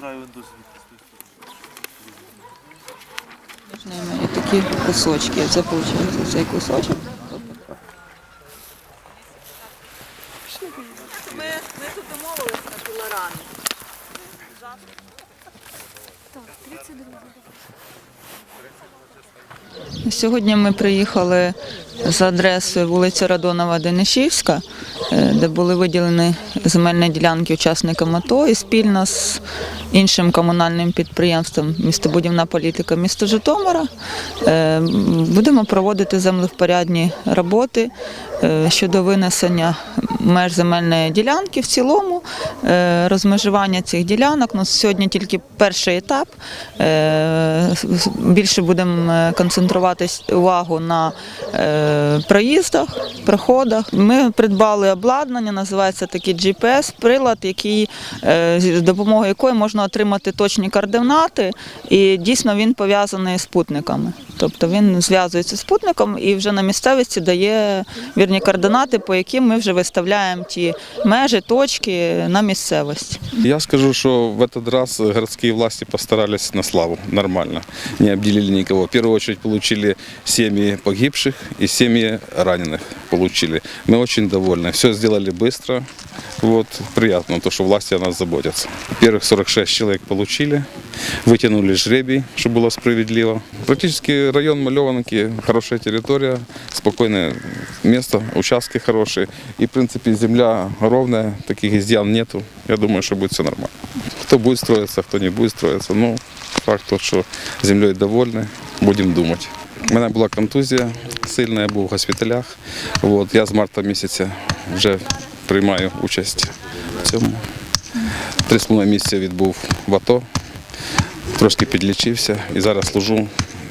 краю до звідти з тої сторони. Між ними є такі кусочки. Це виходить цей кусочок. Ми, ми тут домовилися на пілорані. Сьогодні ми приїхали за адресою вулиця Радонова Денишівська, е, де були виділені земельні ділянки учасникам АТО і спільно з іншим комунальним підприємством містобудівна політика міста Житомира е, будемо проводити землевпорядні роботи е, щодо винесення меж земельної ділянки в цілому, розмежування цих ділянок. Ну, сьогодні тільки перший етап. Більше будемо е, концентруватись увагу на е, проїздах, проходах. Ми придбали обладнання, називається такий GPS-прилад, який е, з допомогою якої можна отримати точні координати, і дійсно він пов'язаний з спутниками. Тобто він зв'язується з спутником і вже на місцевості дає вірні координати, по яким ми вже виставляємо ті межі, точки на місцевості. Я скажу, что в этот раз городские власти постарались на славу, нормально. Не обделили никого. В первую очередь получили семьи погибших и семьи раненых получили. Мы очень довольны. Все сделали быстро. Вот, приятно, то, что власти о нас заботятся. Первых 46 человек получили, вытянули жребий, чтобы было справедливо. Практически район Малеванки, хорошая территория, спокойное место, участки хорошие. И, в принципе, земля ровная, таких изъян нету. Я думаю, что будет все нормально. Кто будет строиться, кто не будет строиться. Ну, факт що землею довольны, будемо думати. У мене була контузія сильна, я був в госпіталях. От, я з марта місяця вже приймаю участь в цьому. Три з половиною місяці відбув в АТО, трошки підлічився і зараз служу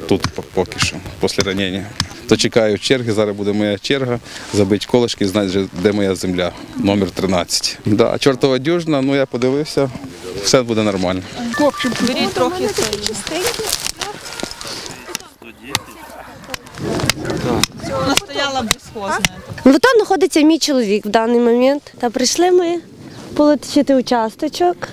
тут поки що, після ранення. То чекаю черги, зараз буде моя черга, забити колишки, знати, де моя земля, номер 13. Да, чортова дюжна, ну я подивився, все буде нормально. Беріть трохи Вона стояла безхозна. Ну, там знаходиться мій чоловік в даний момент. Та прийшли ми полетіти участочок.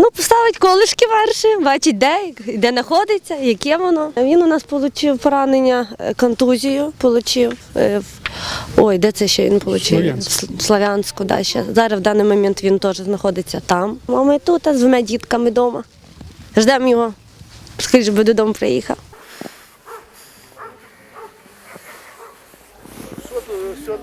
Ну, поставить колишки верші, бачить, де, де знаходиться, яке воно. Він у нас отримав поранення, е, контузію отримав. Ой, де це ще він отримав? Слов'янську. Славянську, да, ще. Зараз в даний момент він теж знаходиться там. А ми тут а з двома дітками вдома. Ждемо його. Скоріше би додому приїхав. Що